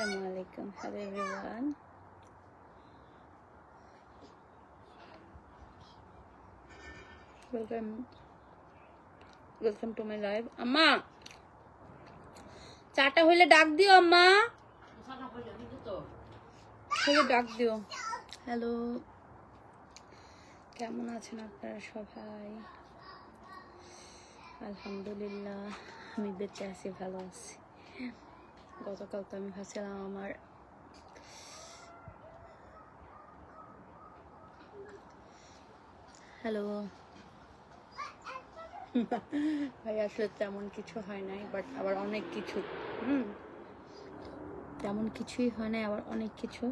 আসসালামু আলাইকুম। Hello everyone welcome welcome to my live আম্মা চাটা হইলে ডাক দিও, আম্মা। হইলে ডাক দিও। হ্যালো কেমন আছেন আপনারা সবাই? আলহামদুলিল্লাহ, আমি বেঁচে আছি, ভালো আছি। গতকাল তো আমি ভাবছিলাম আমার হ্যালো ভাই, আসলে তেমন কিছু হয় নাই বাট আবার অনেক কিছু। হুম। তেমন কিছুই হয় নাই, আবার অনেক কিছু।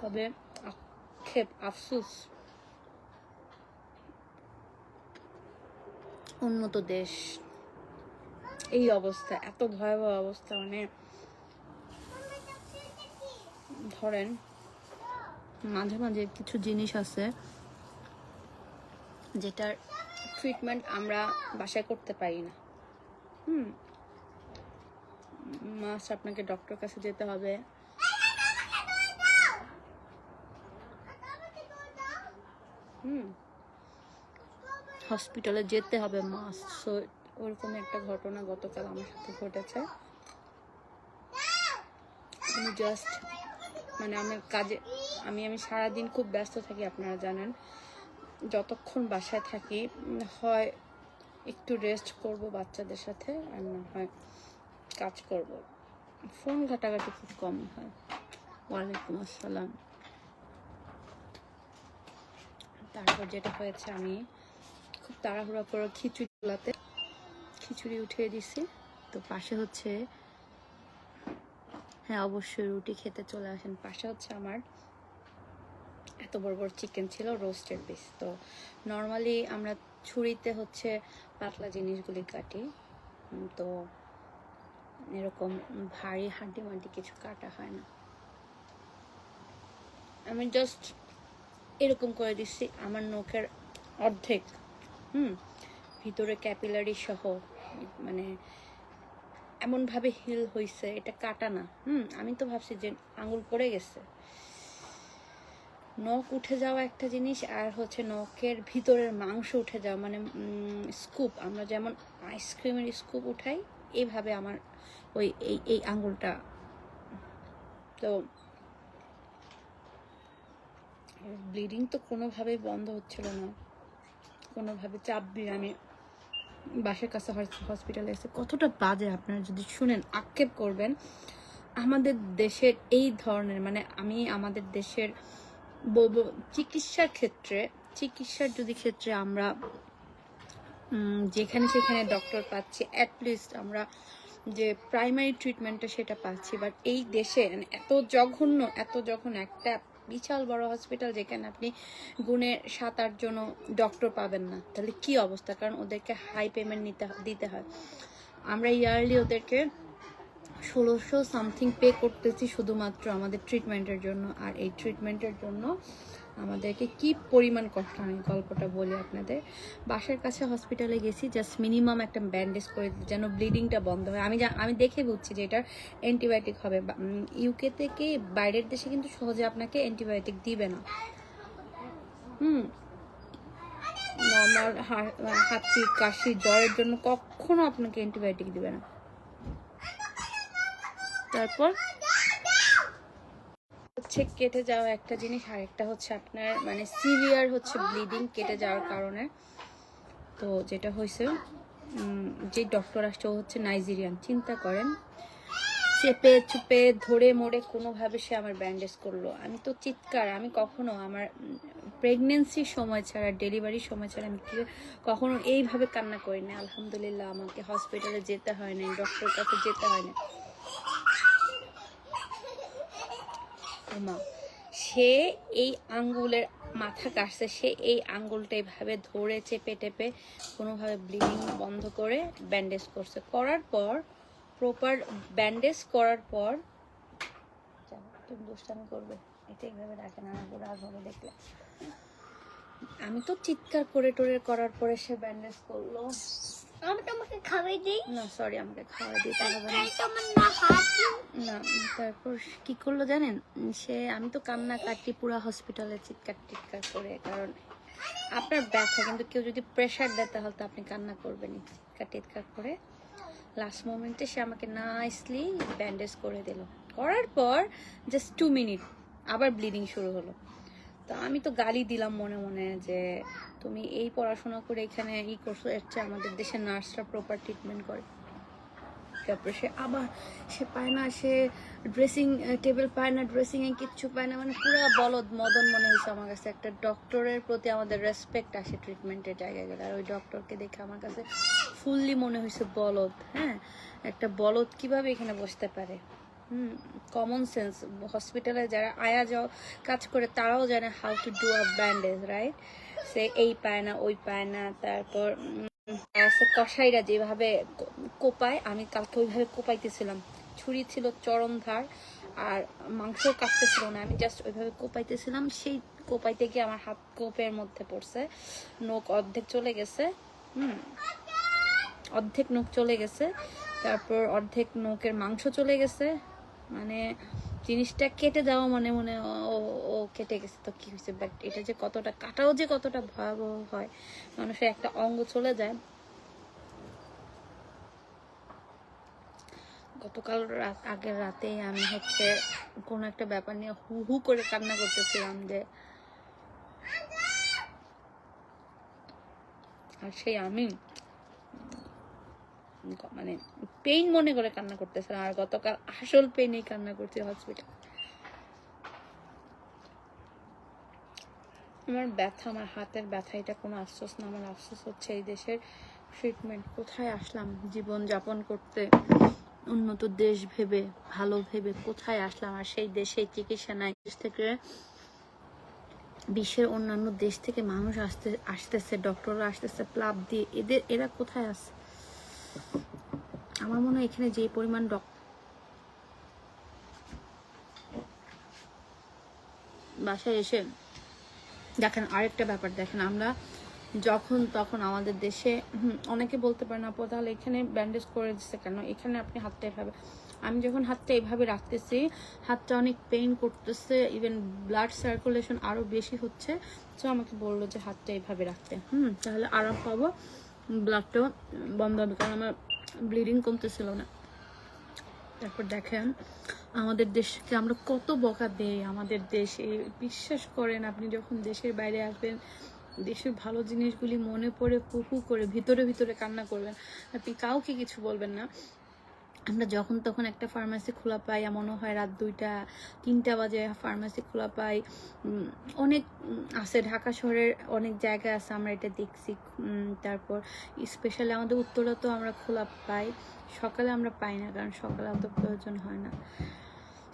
তবে আক্ষেপ আফসুস। উন্নত দেশ। এই অবস্থা, এত ভয়াবহ অবস্থা মানে ধরেন মাঝে মাঝে কিছু জিনিস আছে যেটার ট্রিটমেন্ট আমরা বাসায় করতে পারি না। হুম। মাস আপনাকে ডক্টর কাছে যেতে হবে। হুম। হসপিটালে যেতে হবে মাস সো ওরকম একটা ঘটনা গতকাল আমার সাথে ঘটেছে। আমি জাস্ট মানে আমি কাজে, আমি আমি সারাদিন খুব ব্যস্ত থাকি, আপনারা জানেন। যতক্ষণ বাসায় থাকি, হয় একটু রেস্ট করব বাচ্চাদের সাথে, আর না হয় কাজ করব। ফোন ঘাটাঘাটি খুব কম হয়। ওয়ালাইকুম আসসালাম। তারপর যেটা হয়েছে, আমি খুব তাড়াহুড়া করে খিচুড়ি খিচুড়ি উঠিয়ে দিছি। তো পাশে হচ্ছে হ্যাঁ অবশ্যই রুটি খেতে চলে আসেন। পাশে হচ্ছে আমার এত বড় বড় চিকেন ছিল রোস্টেড পিস তো নর্মালি আমরা ছুরিতে হচ্ছে পাতলা জিনিসগুলি কাটি। তো এরকম ভারী হাড্ডি মাড্ডি কিছু কাটা হয় না। আমি জাস্ট এরকম করে দিচ্ছি, আমার নখের অর্ধেক, হুম, ভিতরে ক্যাপিলারি সহ মানে এমনভাবে হিল হইছে, এটা কাটা না। হুম, আমি তো ভাবছি যে আঙুল পড়ে গেছে। নখ উঠে যাওয়া একটা জিনিস আর হচ্ছে নখের ভিতরের মাংস উঠে যাওয়া মানে স্কুপ আমরা যেমন আইসক্রিমের স্কুপ উঠাই এইভাবে আমার ওই, এই এই আঙুলটা। তো ব্লিডিং তো কোনোভাবেই বন্ধ হচ্ছিল না। কোনোভাবে চাপ দিয়ে আমি বাসার কাছে হসপিটালে এসে কতটা বাজে আপনারা যদি শুনেন, আক্ষেপ করবেন, আমাদের দেশের এই ধরনের মানে আমি আমাদের দেশের বলব চিকিৎসার ক্ষেত্রে, চিকিৎসার যদি ক্ষেত্রে আমরা যেখানে সেখানে ডক্টর পাচ্ছি অ্যাটলিস্ট আমরা যে প্রাইমারি ট্রিটমেন্টটা সেটা পাচ্ছি বাট এই দেশে মানে এত জঘন্য এত জঘন্য একটা বিশাল বড় হসপিটাল যেখানে আপনি গুণে সাত, আট জন ডক্টর পাবেন না। তাহলে কি অবস্থা? কারণ ওদেরকে হাই পেমেন্ট নিতে দিতে হয়। আমরা ইয়ারলি ওদেরকে ষোলোশো সামথিং পে করতেছি শুধুমাত্র আমাদের ট্রিটমেন্টের জন্য। আর এই ট্রিটমেন্টের জন্য আমাদেরকে কি পরিমাণ কষ্ট, আমি গল্পটা বলি আপনাদের। বাসার কাছে হসপিটালে গেছি জাস্ট মিনিমাম একটা ব্যান্ডেজ করে যেন ব্লিডিংটা বন্ধ হয়। আমি আমি দেখে বুঝছি যে এটা অ্যান্টিবায়োটিক হবে। ইউকে থেকে বাইরের দেশে কিন্তু সহজে আপনাকে অ্যান্টিবায়োটিক দিবে না। হুম। নর্মাল হাঁচি, কাশি, জ্বরের জন্য কখনো আপনাকে অ্যান্টিবায়োটিক দিবে না। তারপর হচ্ছে কেটে যাওয়া একটা জিনিস আর একটা হচ্ছে আপনার মানে সিভিয়ার হচ্ছে ব্লিডিং কেটে যাওয়ার কারণে। তো যেটা হয়েছে যে ডক্টর আসছে, ও হচ্ছে নাইজেরিয়ান, চিন্তা করেন। চেপে চুপে ধরে মরে কোনোভাবে সে আমার ব্যান্ডেজ করল। আমি তো চিৎকার, আমি কখনো আমার প্রেগনেন্সির সময় ছাড়া ডেলিভারির সময় ছাড়া আমি কখনো এইভাবে কান্না করি না আলহামদুলিল্লাহ, আমাকে হসপিটালে যেতে হয় না ডক্টর কাছে যেতে হয় না ওমা। সে এই আঙ্গুলের মাথা কাটছে, সে এই আঙ্গুলটা এইভাবে ধরে চেপে টেপে কোনোভাবে ব্লিডিং বন্ধ করে ব্যান্ডেজ করছে। করার পর, প্রপার ব্যান্ডেজ করার পর তুমি দুষ্টামি করবে। এটা এইভাবে রাখে না আমার রাগ হবে দেখলে। আমি তো চিৎকার করে টোরে করার পরে সে ব্যান্ডেজ করল। আমি তোমাকে খাওয়াই দিই না সরি আমাকে খাওয়া দিতে হবে না তারপর কি করল জানেন? সে আমি তো কান্না কাটি পুরো হসপিটালে চিৎকার টিৎকার করে কারণ আপনার ব্যথা কিন্তু কেউ যদি প্রেশার দেয় তাহলে তো আপনি কান্না করবেনই। চিৎকার টিৎকার করে লাস্ট মোমেন্টে সে আমাকে নাইসলি ব্যান্ডেজ করে দিল। করার পর জাস্ট টু মিনিট আবার ব্লিডিং শুরু হলো। তো আমি তো গালি দিলাম মনে মনে যে তুমি এই পড়াশোনা করে এখানে ই করছ, এর চেয়ে আমাদের দেশের নার্সরা প্রপার ট্রিটমেন্ট করে। তারপরে সে আবার সে পায় না, সে ড্রেসিং টেবিল পায় না ড্রেসিং এ কিচ্ছু পায় না মানে পুরো বলদ মদন মনে হয়েছে আমার কাছে। একটা ডক্টরের প্রতি আমাদের রেসপেক্ট আসে ট্রিটমেন্টের জায়গায় গেলে। আর ওই ডক্টরকে দেখে আমার কাছে ফুললি মনে হয়েছে বলদ হ্যাঁ? একটা বলদ কীভাবে এখানে বসতে পারে? হুম কমন সেন্স হসপিটালে যারা আয়া যাও কাজ করে, তারাও জানে how to do a bandage right সে এই পায় না, ওই পায় না, তারপর কসাইরা যেভাবে কোপায়, আমি কালকে ওইভাবে কোপাইতেছিলাম। ছুরি ছিল চরম ধার, আর মাংস কাটতেছিল না, আমি জাস্ট ওইভাবে কোপাইতেছিলাম। সেই কোপাইতে গিয়ে আমার হাত কোপের মধ্যে পড়ছে। নোক অর্ধেক চলে গেছে, হুম, অর্ধেক নোক চলে গেছে, তারপর অর্ধেক নোকের মাংস চলে গেছে। মানে জিনিসটা কেটে যাওয়া মনে মনে ও- ও ও কেটে গেছে, তো কি হয়েছে? বাট এটা যে কতটা কাটাও যে কতটা ভয়াবহ হয়, মানুষের একটা অঙ্গ চলে যায়। গতকাল রাত, আগের রাতে আমি হচ্ছে কোনো একটা ব্যাপার নিয়ে হু হু করে কান্না করতেছিলাম যে, আর সেই আমি মানে পেইন মনে করে কান্না করতেছিলাম আর গতকাল আসল পেইনেই কান্না করছি হসপিটাল আমার ব্যথা, আমার হাতের ব্যথা এটা কোনো আফসোস না, আমার আফসোস হচ্ছে এই দেশের ট্রিটমেন্ট কোথায় আসলাম জীবন যাপন করতে? উন্নত দেশ ভেবে, ভালো ভেবে কোথায় আসলাম? আর সেই দেশে চিকিৎসা নাই। দেশ থেকে, বিশ্বের অন্যান্য দেশ থেকে মানুষ আসতে, আসতেছে ডক্টররা আসতেছে প্লাব দিয়ে। এদের, এরা কোথায় আছে? আমার মনে হয় এখানে যে পরিমাণ ডক বাসায় এসে দেখেন আরেকটা ব্যাপার, দেখেন আমরা যখন তখন আমাদের দেশে অনেকে বলতে পারেন আপু, তাহলে এখানে ব্যান্ডেজ করে দিচ্ছে কেন? এখানে আপনি হাতটা এভাবে আমি যখন হাতটা এভাবে রাখতেছি, হাতটা অনেক পেইন করতেছে ইভেন ব্লাড সার্কুলেশন আরও বেশি হচ্ছে। তো আমাকে বলল যে হাতটা এভাবে রাখতে। হুম, তাহলে আরাম পাবো। ব্লাডটাও বন্ধ হবে, কারণ আমার ব্লিডিং কমতেছিল না। তারপর দেখেন, আমাদের দেশকে আমরা কত বকা দেই, আমাদের দেশে। বিশ্বাস করেন, আপনি যখন দেশের বাইরে আসবেন, দেশের ভালো জিনিসগুলি মনে পড়ে, হু হু করে, ভিতরে ভিতরে কান্না করবেন। আপনি কাউকে কিছু বলবেন না। আমরা যখন তখন একটা ফার্মাসি খোলা পাই, এমনও হয় রাত দুইটা, তিনটা বাজে ফার্মাসি খোলা পাই। অনেক আছে ঢাকা শহরের অনেক জায়গা আছে, আমরা এটা দেখছি। তারপর স্পেশালি আমাদের উত্তরে তো আমরা খোলা পাই। সকালে আমরা পাই না, কারণ সকালে অত প্রয়োজন হয় না।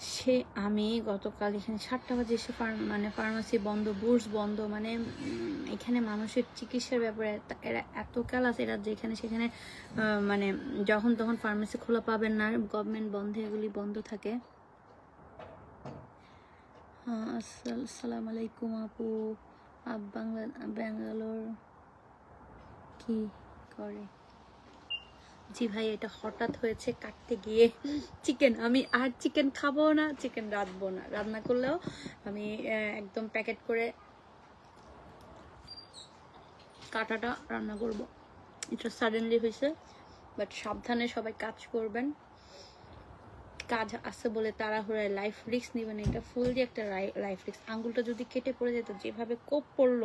সে আমি গতকাল এখানে সাতটা বাজে এসে মানে ফার্মাসি বন্ধ বুর্স বন্ধ মানে এখানে মানুষের চিকিৎসার ব্যাপারে এরা এত কালাস এরা যেখানে সেখানে মানে যখন তখন ফার্মেসি খোলা পাবেন না গভর্নমেন্ট বন্ধে এগুলি বন্ধ থাকে। হ্যাঁ, আসসাল- আসসালামু আলাইকুম আপু। আপ বাংলা ব্যাঙ্গালোর কি করে? জি ভাই, এটা হঠাৎ হয়েছে কাটতে গিয়ে। চিকেন, আমি আর চিকেন খাব না, চিকেন রাঁধবো না। রান্না করলেও আমি একদম প্যাকেট করে কাটাটা রান্না করব। এটা সাডেনলি হয়েছে বাট সাবধানে সবাই কাজ করবেন। কাজ আছে বলে তাড়াহুড়ায় লাইফ রিক্স নেবেন এটা ফুললি একটা লাইফ রিক্স আঙ্গুলটা যদি কেটে পড়ে যেত যেভাবে কোপ পড়ল,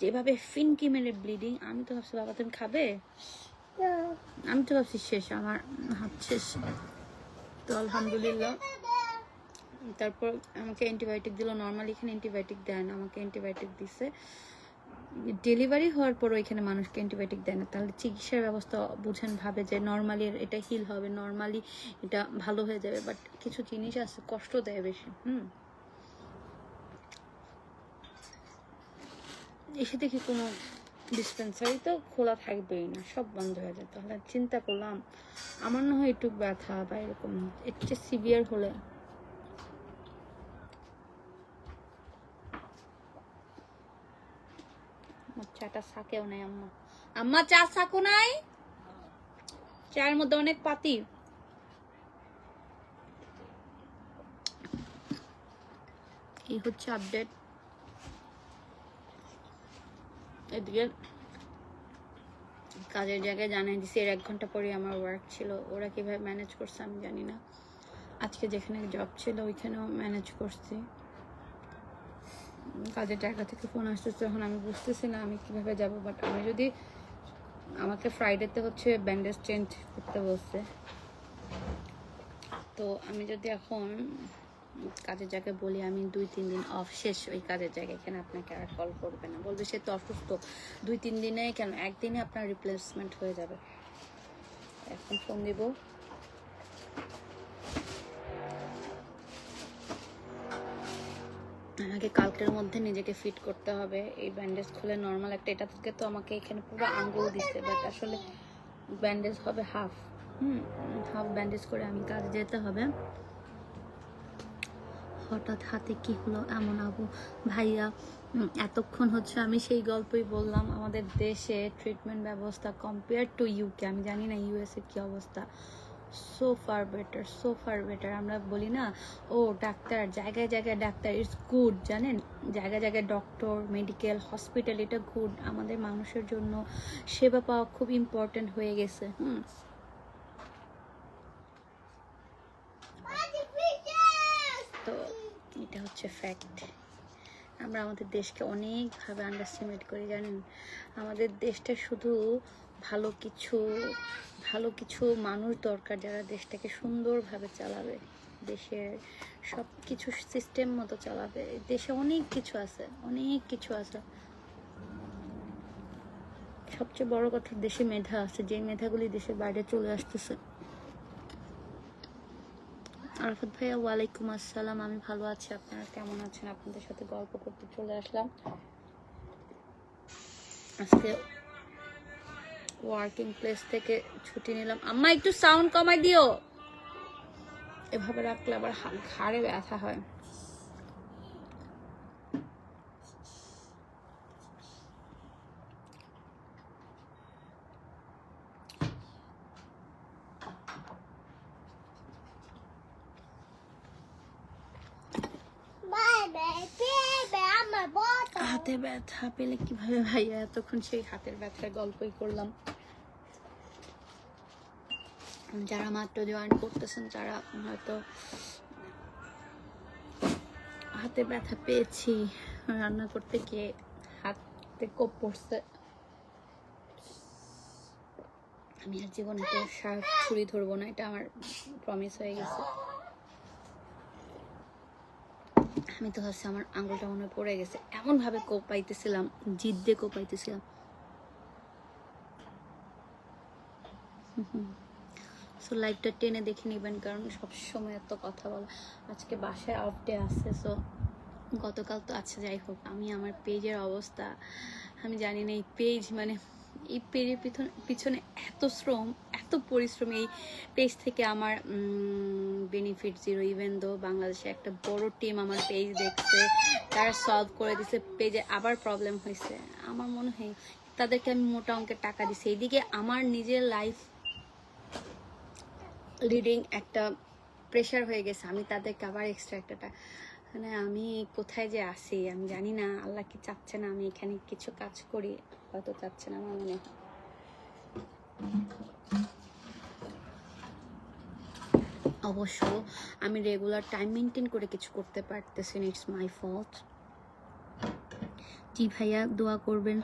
যেভাবে ফিনকি মেরে ব্লিডিং আমি তো ভাবছি, বাবা, তুমি খাবে? আমি তো ভাবছি শেষ, আমার হাত শেষ। তো আলহামদুলিল্লাহ। তারপর আমাকে অ্যান্টিবায়োটিক দিল নর্মালি এখানে অ্যান্টিবায়োটিক দেয় না, আমাকে অ্যান্টিবায়োটিক দিছে। ডেলিভারি হওয়ার পর এখানে মানুষকে অ্যান্টিবায়োটিক দেয় না। তাহলে চিকিৎসার ব্যবস্থা বুঝেন, ভাবে যে নর্মালি এটা হিল হবে নর্মালি এটা ভালো হয়ে যাবে। বাট কিছু জিনিস আছে, কষ্ট দেয় বেশি, হুম? এসে দেখি কোনো ডিসপেন্সারি তো খোলা থাকবেই না, সব বন্ধ হয়ে যায়। তাহলে চিন্তা করলাম, আমার না হয় একটু ব্যথা বা এরকম এর চেয়ে সিভিয়ার হলে। আমার চাটা সাকেও নাই, আম্মা। আম্মা, চা সাকো নাই? চায়ের মধ্যে অনেক পাতি। এই হচ্ছে আপডেট এদিকে কাজের জায়গায় জানাই দিছি, এর এক ঘণ্টা পরে আমার ওয়ার্ক ছিল। ওরা কীভাবে ম্যানেজ করছে আমি জানি না। আজকে যেখানে জব ছিল, ওইখানেও ম্যানেজ করছি। কাজের জায়গা থেকে ফোন আসতেছে তখন আমি বুঝতেছি না আমি কীভাবে যাব বাট আমি যদি আমাকে ফ্রাইডেতে হচ্ছে ব্যান্ডেজ চেঞ্জ করতে বলছে। তো আমি যদি এখন কাজের জায়গায় বলি আমি দুই, তিন দিন অফ শেষ ওই কাজের জায়গায় এখানে আপনাকে আর কল করবে না? বলবে সে তো অসুস্থ। দুই, তিন দিনে কেন? একদিনে আপনার রিপ্লেসমেন্ট হয়ে যাবে। এখন ফোন দিব। আমাকে কালকের মধ্যে নিজেকে ফিট করতে হবে। এই ব্যান্ডেজ খুলে নর্মাল একটা, এটা থেকে তো আমাকে এখানে পুরো আঙ্গুল দিচ্ছে বাট আসলে ব্যান্ডেজ হবে হাফ হুম হাফ ব্যান্ডেজ করে আমি কাজে যেতে হবে। হঠাৎ হাতে কি হলো এমন আবু? ভাইয়া এতক্ষণ হচ্ছে আমি সেই গল্পই বললাম। আমাদের দেশে ট্রিটমেন্ট ব্যবস্থা কম্পেয়ার টু ইউকে আমি জানি না ইউএসএ কি অবস্থা। So far better so far better আমরা বলি না, ও ডাক্তার, জায়গায় জায়গায় ডাক্তার ইটস গুড জানেন? জায়গায় জায়গায় ডক্টর মেডিকেল হসপিটাল এটা গুড আমাদের মানুষের জন্য সেবা পাওয়া খুব ইম্পর্ট্যান্ট হয়ে গেছে, হুম তো এটা হচ্ছে ফ্যাক্ট আমরা আমাদের দেশকে অনেকভাবে আন্ডারস্টিমেট করি, জানেন? আমাদের দেশটা শুধু ভালো কিছু ভালো কিছু মানুষ দরকার যারা দেশটাকে সুন্দরভাবে চালাবে। দেশের সব কিছু সিস্টেম মতো চালাবে। দেশে অনেক কিছু আছে, অনেক কিছু আছে। সবচেয়ে বড় কথা দেশে মেধা আছে যে মেধাগুলি দেশের বাইরে চলে আসতেছে। আরাফাত ভাইয়া, ওয়ালাইকুম আসসালাম। আমি ভালো আছি, আপনারা কেমন আছেন? আপনাদের সাথে গল্প করতে চলে আসলাম। আজকে ওয়ার্কিং প্লেস থেকে ছুটি নিলাম। আম্মা, একটু সাউন্ড কমাই দিও। এভাবে রাখলে আবার ঘাড়ে ব্যথা হয় হাতে ব্যথা পেলে কীভাবে ভাইয়া? এতক্ষণ সেই হাতের ব্যথার গল্পই করলাম। যারা মাত্র জয়েন করতেছেন, তারা হয়তো হাতে ব্যথা পেয়েছি। রান্না করতে গিয়ে হাতে কোপ পড়ছে। আমি আর জীবনে তো শার্প ছুরি ধরবো না, এটা আমার প্রমিস হয়ে গেছে। আমি তো ভাবছি আমার আঙুলটা মনে পড়ে গেছে। এমন ভাবে কোপাইতেছিলাম, জিদ দিয়ে কোপাইতেছিলাম। সো লাইভটা টেনে দেখে নেবেন, কারণ সবসময় এত কথা বলা। আজকে বাসায় অফ ডে আছে সো গতকাল তো আচ্ছা যাই হোক, আমি আমার পেজের অবস্থা, আমি জানি না এই পেজ মানে এই পেজের পিছনে এত শ্রম, এত পরিশ্রম এই পেজ থেকে আমার বেনিফিট জিরো ইভেন দো বাংলাদেশে একটা বড় টিম আমার পেজ দেখছে, তারা সলভ করে দিছে, পেজে আবার প্রবলেম হয়েছে। আমার মনে হয় তাদেরকে আমি মোটা অঙ্কের টাকা দিছি। এইদিকে আমার নিজের লাইফ লিডিং একটা প্রেশার হয়ে গেছে। আমি তাদেরকে আবার এক্সট্রা একটা মানে আমি কোথায় যে আসি আমি জানি না। আল্লাহ কি চাচ্ছে না আমি এখানে কিছু কাজ করি? হয়তো চাচ্ছে না আমার মনে অবশ্য আমি রেগুলার টাইম মেনটেন করে কিছু করতে পারতেছি ইটস মাই ফল্ট জি ভাইয়া, দোয়া করবেন।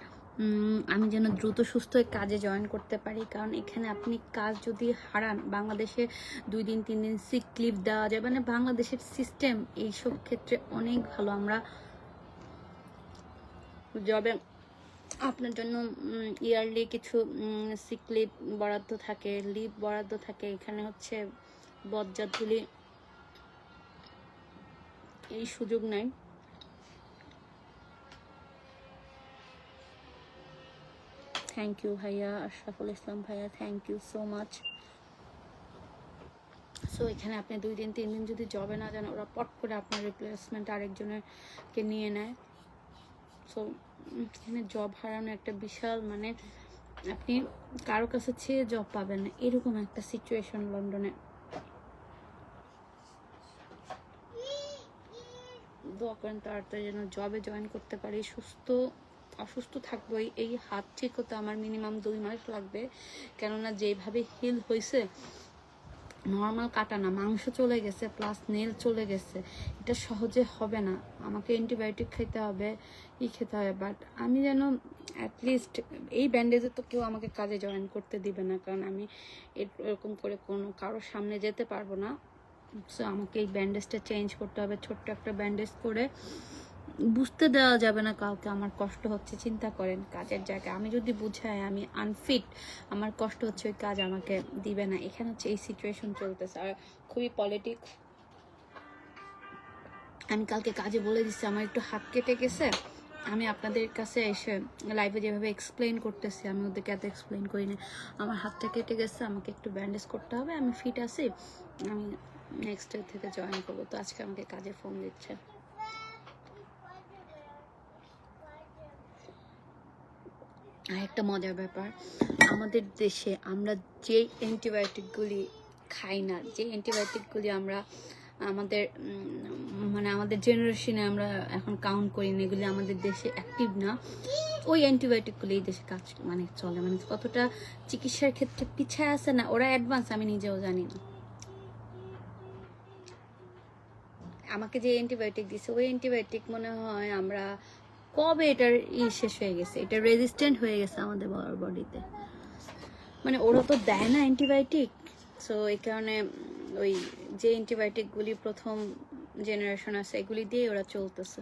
আমি যেন দ্রুত সুস্থ কাজে জয়েন করতে পারি। কারণ এখানে আপনি কাজ যদি হারান, বাংলাদেশে দুই দিন, তিন দিন সিক লিভ দেওয়া যায় মানে বাংলাদেশের সিস্টেম এইসব ক্ষেত্রে অনেক ভালো। আমরা জবে আপনার জন্য ইয়ারলি কিছু সিক লিভ বরাদ্দ থাকে। লিভ বরাদ্দ থাকে। এখানে হচ্ছে বজ্জাতগুলি এই সুযোগ নাই। থ্যাংক ইউ ভাইয়া আশরাফুল ইসলাম ভাইয়া thank you so much so এখানে আপনি দুই দিন, তিন দিন যদি জবে না যান, ওরা পট করে আপনার রিপ্লেসমেন্ট আরেকজনের কে নিয়ে নেয়। সো এখানে জব হারানো একটা বিশাল মানে আপনি কারও কাছে চেয়ে জব পাবেন না। এরকম একটা সিচুয়েশন লন্ডনে। দোয়া করেন তাড়াতাড়ি যেন জবে জয়েন করতে পারি, সুস্থ অসুস্থ থাকবোই এই- হাত ঠিক হতে আমার মিনিমাম দুই মাস লাগবে। কেননা যেভাবে হিল হয়েছে নর্মাল কাটা না, মাংস চলে গেছে প্লাস নেল চলে গেছে, এটা সহজে হবে না। আমাকে অ্যান্টিবায়োটিক খেতে হবে, ই খেতে হবে বাট আমি যেন অ্যাটলিস্ট এই ব্যান্ডেজে তো কেউ আমাকে কাজে জয়েন করতে দিবে না, কারণ আমি এর- এরকম করে কোনো কারোর সামনে যেতে পারব না। সো আমাকে এই ব্যান্ডেজটা চেঞ্জ করতে হবে, ছোট্ট একটা ব্যান্ডেজ করে। বুঝতে দেওয়া যাবে না কাউকে, আমার কষ্ট হচ্ছে, চিন্তা করেন কাজের জায়গায়। আমি যদি বুঝাই, আমি আনফিট আমার কষ্ট হচ্ছে, ওই কাজ আমাকে দিবে না। এখানে হচ্ছে এই সিচুয়েশন চলতেছে। আর খুবই পলিটিক্স আমি কালকে কাজে বলে দিচ্ছি আমার একটু হাত কেটে গেছে। আমি আপনাদের কাছে এসে লাইভে যেভাবে এক্সপ্লেন করতেছি, আমি ওদেরকে এত এক্সপ্লেন করি না। আমার হাতটা কেটে গেছে, আমাকে একটু ব্যান্ডেজ করতে হবে। আমি ফিট আছি। আমি নেক্সট ডে থেকে জয়েন করব। তো আজকে আমাকে কাজে ফোন দিচ্ছে। আর একটা মজার ব্যাপার, আমাদের দেশে আমরা যে অ্যান্টিবায়োটিকগুলি খাই না যে অ্যান্টিবায়োটিকগুলি আমরা আমাদের মানে আমাদের জেনারেশনে আমরা এখন কাউন্ট করি না, এগুলি আমাদের দেশে অ্যাক্টিভ না, ওই অ্যান্টিবায়োটিকগুলি এই দেশে কাজ মানে চলে। মানে কতটা চিকিৎসার ক্ষেত্রে পিছায় আছে না, ওরা অ্যাডভান্স আমি নিজেও জানি না। আমাকে যে অ্যান্টিবায়োটিক দিছে, ওই অ্যান্টিবায়োটিক মনে হয় আমরা কবে এটার ই শেষ হয়ে গেছে? এটা রেজিস্ট্যান্ট হয়ে গেছে আমাদের বডিতে মানে ওরা তো দেয় না অ্যান্টিবায়োটিক সো এই কারণে ওই যে অ্যান্টিবায়োটিকগুলি প্রথম জেনারেশন আছে, এগুলি দিয়ে ওরা চলতেছে।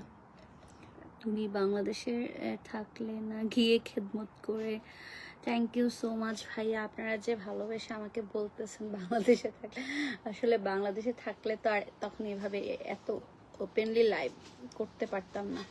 তুমি বাংলাদেশে থাকলে না, গিয়ে খেদমত করে থ্যাংক ইউ সো মাচ ভাইয়া। আপনারা যে ভালোবেসে আমাকে বলতেছেন বাংলাদেশে থাকলে, আসলে বাংলাদেশে থাকলে তো আর তখন এভাবে এত ওপেনলি লাইভ করতে পারতাম না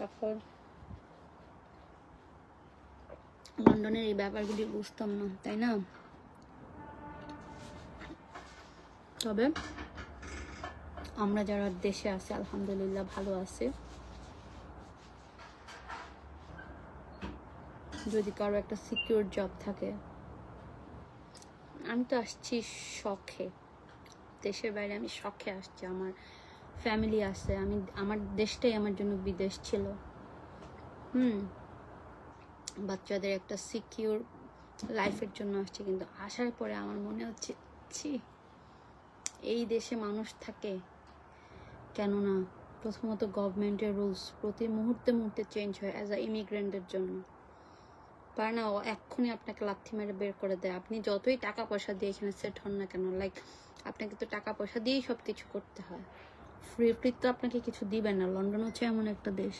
তখন লন্ডনের এই ব্যাপারগুলি বুঝতাম না, তাই না? তবে আমরা যারা দেশে আছি, আলহামদুলিল্লাহ ভালো আছে। যদি কারও একটা সিকিউর জব থাকে, আমি তো আসছি শখে। দেশের বাইরে আমি শখে আসছি, আমার ফ্যামিলি আছে, আমি, আমার দেশটাই আমার জন্য বিদেশ ছিল। হুম। বাচ্চাদের একটা সিকিউর লাইফের জন্য আসছে, কিন্তু আসার পরে আমার মনে হচ্ছে, ছি, এই দেশে মানুষ থাকে। কেননা প্রথমত গভর্নমেন্টের রুলস প্রতি মুহূর্তে মুহূর্তে চেঞ্জ হয় অ্যাজ আ ইমিগ্রেন্টের জন্য। পারে না এক্ষুনি আপনাকে লাথি মেরে বের করে দেয়। আপনি যতই টাকা পয়সা দিয়ে এখানে সেট হন না কেন লাইক আপনাকে তো টাকা পয়সা দিয়েই সব কিছু করতে হয়। ফ্রি ফ্রি তো আপনাকে কিছু দিবে না। লন্ডন হচ্ছে এমন একটা দেশ।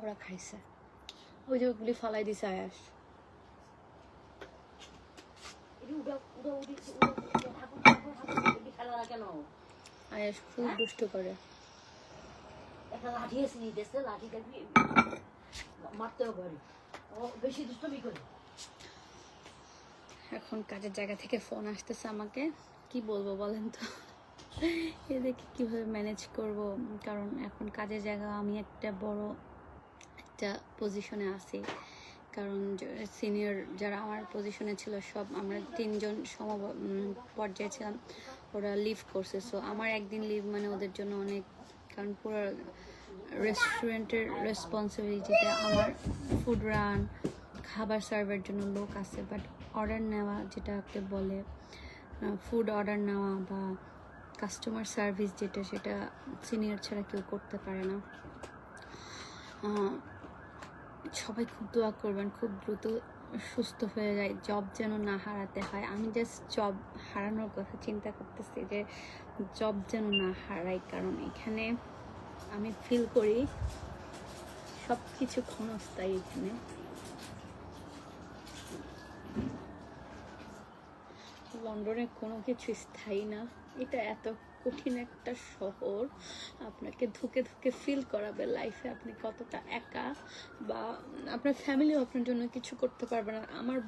ওরা খাইছে। ওই যে ওগুলি ফালাই দিছে আয়াস। আয়াস খুব দুষ্ট করে। লাঠি লাঠিটা কি মারতেও ও বেশি এখন কাজের জায়গা থেকে ফোন আসতেছে আমাকে। কি বলব বলেন তো? এ দেখি কীভাবে ম্যানেজ করব? কারণ এখন কাজের জায়গা আমি একটা বড় একটা পজিশনে আছি। কারণ সিনিয়র যারা আমার পজিশনে ছিল, সব আমরা তিনজন সম পর্যায়ে ছিলাম, ওরা লিভ করছে। সো আমার একদিন লিভ মানে ওদের জন্য অনেক, কারণ পুরো রেস্টুরেন্টের রেসপন্সিবিলিটিতে আমার ফুড রান খাবার সার্ভের জন্য লোক আছে। বাট অর্ডার নেওয়া যেটাকে বলে ফুড অর্ডার নেওয়া বা কাস্টমার সার্ভিস যেটা, সেটা সিনিয়র ছাড়া কেউ করতে পারে না। সবাই খুব দোয়া করবেন, খুব দ্রুত সুস্থ হয়ে যায়। জব যেন না হারাতে হয়। আমি জাস্ট জব হারানোর কথা চিন্তা করতেছি যে জব যেন না হারাই। কারণ এখানে আমি ফিল করি সব কিছু ক্ষণস্থায়ী এখানে। লন্ডনে কোনো কিছু স্থায়ী না। এটা এত কঠিন একটা শহর, আপনাকে ধুকে ধুকে ফিল করাবে লাইফে আপনি কতটা একা বা আপনার ফ্যামিলিও আপনার জন্য কিছু করতে পারবে না। আমার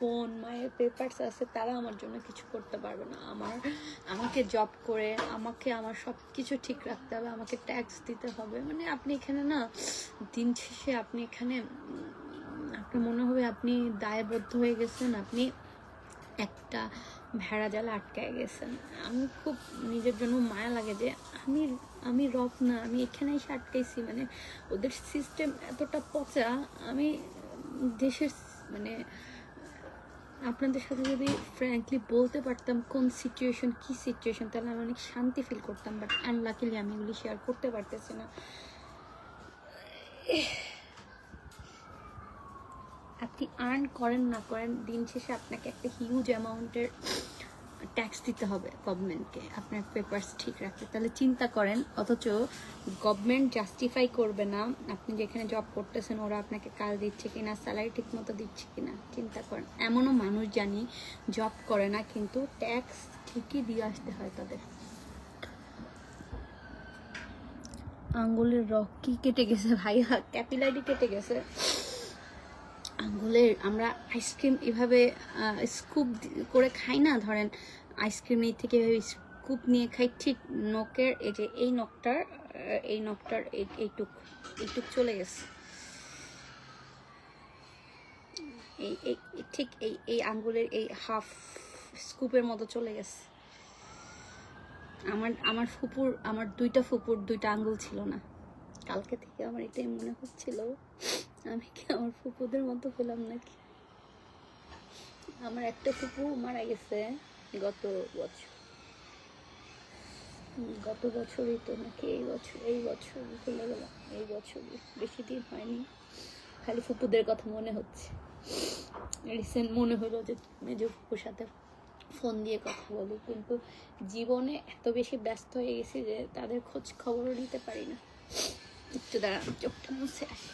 বোন, মায়ের পেপারস আছে, তারা আমার জন্য কিছু করতে পারবে না। আমার, আমাকে জব করে, আমাকে আমার সব কিছু ঠিক রাখতে হবে, আমাকে ট্যাক্স দিতে হবে। মানে আপনি এখানে না, দিন শেষে আপনি এখানে, আপনার মনে হবে আপনি দায়বদ্ধ হয়ে গেছেন, আপনি একটা ভেড়া জালে আটকায় গেছেন আমি খুব নিজের জন্য মায়া লাগে যে আমি আমি রব না, আমি এখানে এসে আটকাইছি মানে ওদের সিস্টেম এতটা পচা, আমি দেশের মানে আপনাদের সাথে যদি ফ্র্যাঙ্কলি বলতে পারতাম কোন সিচুয়েশন কি সিচুয়েশন তাহলে আমি অনেক শান্তি ফিল করতাম। বাট আনলাকিলি আমি এগুলি শেয়ার করতে পারতেছি না। আপনি আর্ন করেন না করেন, দিন শেষে আপনাকে একটা হিউজ অ্যামাউন্টের ট্যাক্স দিতে হবে গভর্নমেন্টকে আপনার পেপারস ঠিক রাখতে। তাহলে চিন্তা করেন, অথচ গভর্নমেন্ট জাস্টিফাই করবে না। আপনি যেখানে জব করতেছেন, ওরা আপনাকে কাজ দিচ্ছে কিনা স্যালারি ঠিক মতো দিচ্ছে কিনা। চিন্তা করেন। এমনও মানুষ জানি জব করে না, কিন্তু ট্যাক্স ঠিকই দিয়ে আসতে হয় তাদের। আঙ্গুলের রক কি কেটে গেছে ভাইয়া? ক্যাপিলারি কেটে গেছে। আঙ্গুলের, আমরা আইসক্রিম এভাবে স্কুপ করে খাই না। ধরেন আইসক্রিম এই থেকে এভাবে স্কুপ নিয়ে খাই, ঠিক নখের, এই যে এই নখটার এই নখটার এই- এইটুক এইটুক চলে গেছে। এই এই এই ঠিক এই এই আঙ্গুলের এই হাফ স্কুপের মতো চলে গেছে। আমার আমার ফুপুর, আমার দুইটা ফুপুর দুইটা আঙ্গুল ছিল না। কালকে থেকে আমার এটাই মনে হচ্ছিল। আমি কি আমার ফুপুদের মতো হলাম নাকি? আমার একটা ফুপু মারা গেছে গত বছর। গত বছরই তো নাকি এই বছর এই বছর ভুলে গেলাম এই বছরই। বেশি দিন হয়নি। খালি ফুপুদের কথা মনে হচ্ছে। রিসেন্ট মনে হলো যে মেজো ফুপুর সাথে ফোন দিয়ে কথা বলি, কিন্তু জীবনে এত বেশি ব্যস্ত হয়ে গেছি যে তাদের খোঁজ খবরও নিতে পারি না। একটু দাঁড়ান, চোখটা মুছে আসি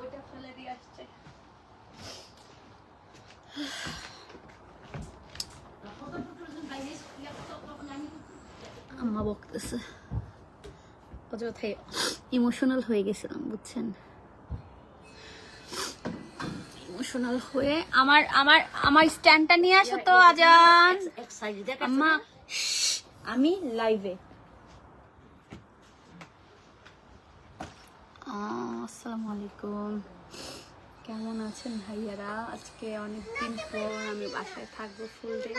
ওইটা ফেলে দিয়ে আসছে আম্মা বকতেছে ইমোশনাল হয়ে গেছিলাম বুঝছেন? ইমোশনাল হয়ে আমার আমার আমার স্ট্যান্ডটা নিয়ে আসো তো আজান। আম্মা আমি লাইভে আসসালামু আলাইকুম কেমন আছেন ভাইয়ারা? আজকে অনেক দিন পর আমি বাসায় থাকব full day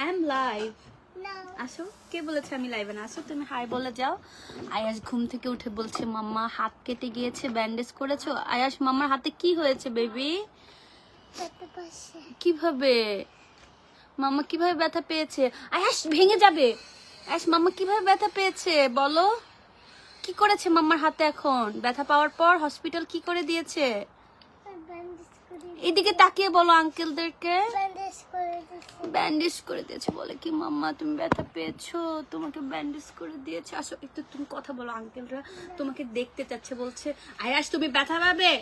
I am live আসো। কে বলেছে আমি লাইভে না? আসো তুমি হাই বলে যাও। আয়াস ঘুম থেকে উঠে বলছে মাম্মা হাত কেটে গিয়েছে ব্যান্ডেজ করেছ? আয়াস মাম্মার হাতে কি হয়েছে বেবি কীভাবে? মাম্মা কীভাবে ব্যথা পেয়েছে? আয়াস ভেঙে যাবে। আয়াস মাম্মা কীভাবে ব্যথা পেয়েছে বলো। কি করেছে মাম্মার হাতে এখন? ব্যথা পাওয়ার পর হসপিটাল কি করে দিয়েছে? এদিকে তাকিয়ে বলো আঙ্কেলদেরকে। ব্যান্ডেজ করে দিয়েছে। বলে কি মাম্মা তুমি ব্যথা পেয়েছ? তোমাকে ব্যান্ডেজ করে দিয়েছে? আসো একটু তুমি কথা বলো আঙ্কেলরা। তোমাকে দেখতে চাচ্ছে বলছে আয়াস তুমি ব্যথা পাবে?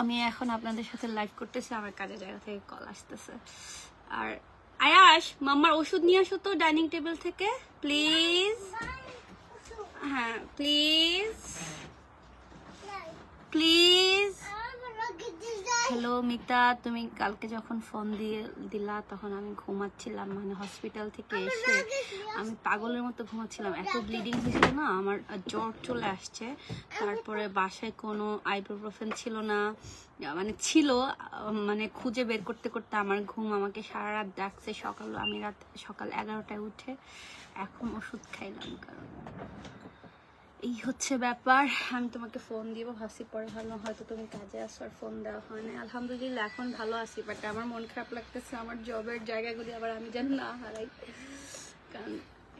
আমি এখন আপনাদের সাথে লাইভ করতেছি আমার কাজের জায়গা থেকে কল আসতেছে। আর আয়াস মাম্মার ওষুধ নিয়ে আসো তো ডাইনিং টেবিল থেকে প্লিজ হ্যাঁ প্লিজ প্লিজ হ্যালো মিতা তুমি কালকে যখন ফোন দিয়ে দিলা তখন আমি ঘুমাচ্ছিলাম মানে হসপিটাল থেকে এসে আমি পাগলের মতো ঘুমাচ্ছিলাম। এত ব্লিডিং হয়েছিল না আমার জ্বর চলে আসছে। তারপরে বাসায় কোনো আইব্রোপ্রোফেন ছিল না মানে ছিল মানে খুঁজে বের করতে করতে আমার ঘুম আমাকে সারা রাত ডাকছে। সকাল আমি রাত সকাল এগারোটায় উঠে এখন ওষুধ খাইলাম কারণ। এই হচ্ছে ব্যাপার। আমি তোমাকে ফোন দিব, ভাবছি পরে ভালো হয়তো তুমি কাজে আসো আর ফোন দেওয়া হয় না আলহামদুলিল্লাহ, এখন ভালো আছি বাট আমার মন খারাপ লাগতেছে, আমার জবের জায়গাগুলি আবার আমি যেন না হারাই। কারণ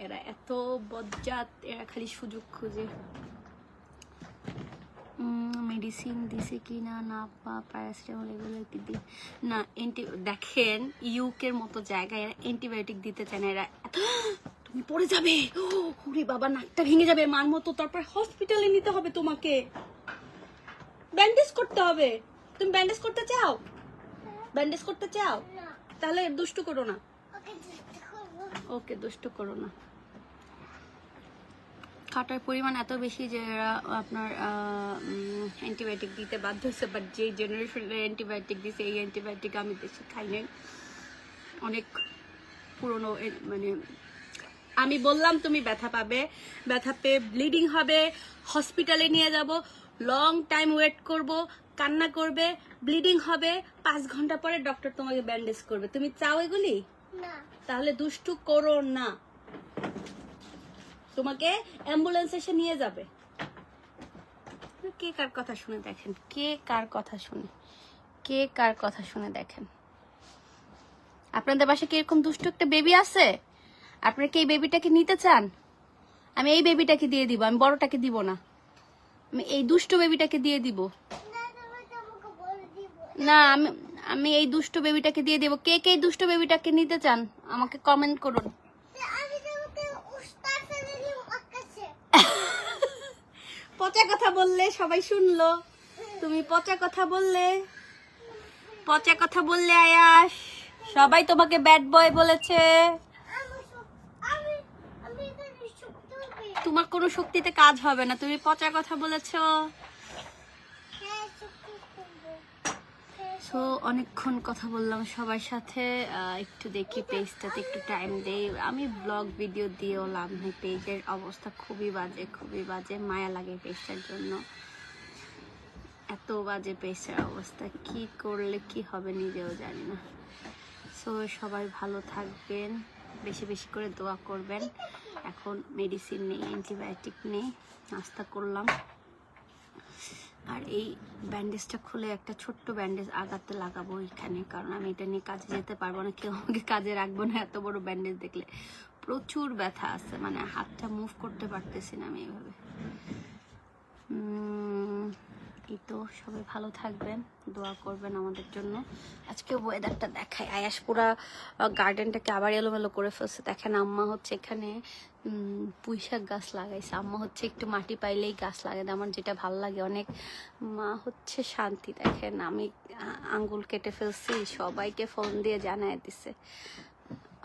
এরা এত বজ্জাত, এরা খালি সুযোগ খুঁজে। মেডিসিন দিছে কি না না বা প্যারাসিটামল এগুলো কি দি না এন্টি দেখেন ইউকের মতো জায়গায় এরা অ্যান্টিবায়োটিক দিতে চায় না, এরা তুমি পড়ে যাবে। ও, ওরে বাবা নাকটা ভেঙে যাবে। মার মতো তারপর হসপিটালে নিতে হবে তোমাকে। ব্যান্ডেজ করতে হবে। তুমি ব্যান্ডেজ করতে চাও? ব্যান্ডেজ করতে চাও? তাহলে দুষ্টু করো না। ওকে দুষ্ট করো না। খাটার পরিমাণ এত বেশি যে এরা আপনার অ্যান্টিবায়োটিক দিতে বাধ্য হচ্ছে বাট যে জেনারেশনের অ্যান্টিবায়োটিক দিছে এই অ্যান্টিবায়োটিক আমি বেশি খাই নাই। অনেক পুরনো মানে আমি বললাম তুমি ব্যথা পাবে ব্যথা পেয়ে ব্লিডিং হবে হসপিটালে নিয়ে যাব লং টাইম ওয়েট করব কান্না করবে ব্লিডিং হবে পাঁচ ঘণ্টা পরে ডক্টর তোমাকে ব্যান্ডেজ করবে। তুমি চাও এগুলি? না। তাহলে দুষ্টু করো না। তোমাকে অ্যাম্বুলেন্স এসে নিয়ে যাবে। কে কার কথা শুনে দেখেন? কে কার কথা শুনে? কে কার কথা শুনে দেখেন? আপনাদের বাসায় কি এরকম দুষ্টু একটা বেবি আছে? আপনারা কি এই বেবিটাকে নিতে চান? আমি এই বেবিটাকে দিয়ে দিব, আমি বড়টাকে দিব না। আমি এই দুষ্ট বেবিটাকে দিয়ে দিব। না, আমি আমি এই দুষ্ট বেবিটাকে দিয়ে দেবো। কে কে দুষ্ট বেবিটাকে নিতে চান? আমাকে কমেন্ট করুন। পচা কথা বললে সবাই শুনলো। তুমি পচা কথা বললে। পচা কথা বললে আয়াস। সবাই তোমাকে ব্যাড বয় বলেছে আমার সব- আমি আমি এখানে শক্তি হবে তোমার কোনো শক্তিতে কাজ হবে না। তুমি পচা কথা বলেছ। সো অনেকক্ষণ কথা বললাম সবার সাথে। একটু দেখি পেজটাতে একটু টাইম দেই। আমি ব্লগ ভিডিও দিয়েও লাভ নেই। পেজের অবস্থা খুবই বাজে খুবই বাজে। মায়া লাগে পেজটার জন্য। এত বাজে পেজটার অবস্থা। কি করলে কি হবে নিজেও জানি না। সো সবাই ভালো থাকবেন। বেশি বেশি করে দোয়া করবেন। এখন মেডিসিন নেই অ্যান্টিবায়োটিক নেই নাস্তা করলাম। আর এই ব্যান্ডেজটা খুলে একটা ছোট্ট ব্যান্ডেজ আগাতে লাগাবো এখানে, কারণ আমি এটা নিয়ে কাজে যেতে পারব না। কেউ আমাকে কাজে রাখব না, এত বড় ব্যান্ডেজ দেখলে। প্রচুর ব্যথা আছে মানে হাতটা মুভ করতে পারতেছি না আমি এইভাবে এই তো সবাই ভালো থাকবেন, দোয়া করবেন আমাদের জন্য। আজকে ওয়েদারটা দেখায়। আয়াস পুরা গার্ডেনটাকে আবার এলোমেলো করে ফেলছে। দেখেন আম্মা হচ্ছে এখানে পুঁইশাক গাছ লাগাইছে। আম্মা হচ্ছে একটু মাটি পাইলেই গাছ লাগাই আমার যেটা ভালো লাগে, অনেক মা হচ্ছে শান্তি। দেখেন আমি আঙ্গুল কেটে ফেলছি, সবাইকে ফোন দিয়ে জানায় দিছে।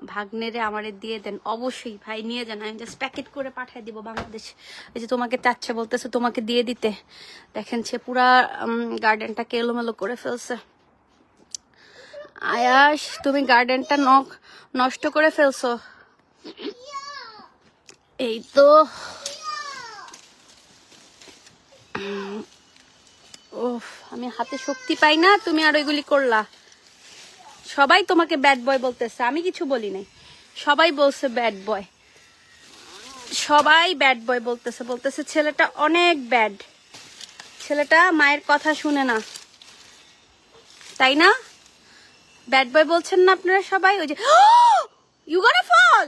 ভাগ্নেরে আমারে দিয়ে দেন। অবশ্যই, ভাই, নিয়ে যান। আমি জাস্ট প্যাকেট করে পাঠিয়ে দিব বাংলাদেশ। এই যে তোমাকে চাচ্ছে, বলতেছে তোমাকে দিয়ে দিতে। দেখেন সে পুরা গার্ডেনটাকে এলোমেলো করে ফেলছে। আয়াস, তুমি গার্ডেনটা নখ, নষ্ট করে ফেলছো। এই তো। ওফ আমি হাতে শক্তি পাই না, তুমি আর ওইগুলি করলা। সবাই তোমাকে ব্যাড বয় বলতেছে, আমি কিছু বলি নাই। সবাই বলছে ব্যাড বয় সবাই ব্যাড বয় বলতেছে বলতেছে ছেলেটা অনেক ব্যাড ছেলেটা মায়ের কথা শুনে না। তাই না? ব্যাড বয় বলছেন না আপনারা সবাই? ওই যে ইউ গট ফল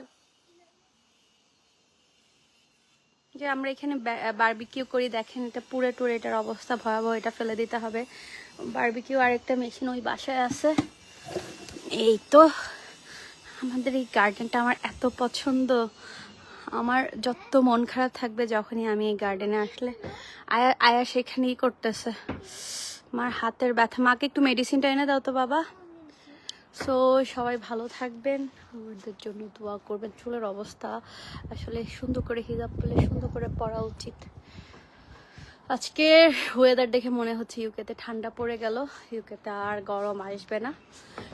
যে আমরা এখানে বারবিকিউ করি, দেখেন এটা পুরে টুরে এটার অবস্থা ভয়াবহ, এটা ফেলে দিতে হবে। বারবিকিউ আর একটা মেশিন ওই বাসায় আছে। এই তো, আমাদের এই গার্ডেনটা আমার এত পছন্দ। আমার যত মন খারাপ থাকবে যখনই আমি এই গার্ডেনে আসলে আয়া আয়া সেখানেই করতেছে। আমার হাতের ব্যথা। মাকে একটু মেডিসিনটা এনে দাও তো বাবা। সো সবাই ভালো থাকবেন, আমাদের জন্য দোয়া করবেন। চুলের অবস্থা আসলে সুন্দর করে হিজাব পেলে সুন্দর করে পরা উচিত। আজকের ওয়েদার দেখে মনে হচ্ছে ইউকেতে ঠান্ডা পড়ে গেল। ইউকেতে আর গরম আসবে না।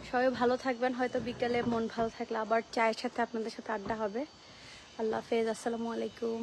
সবাই ভালো থাকবেন। হয়তো বিকেলে মন ভালো থাকলে আবার চায়ের সাথে আপনাদের সাথে আড্ডা হবে। আল্লাহ হাফেজ। আসসালামু আলাইকুম।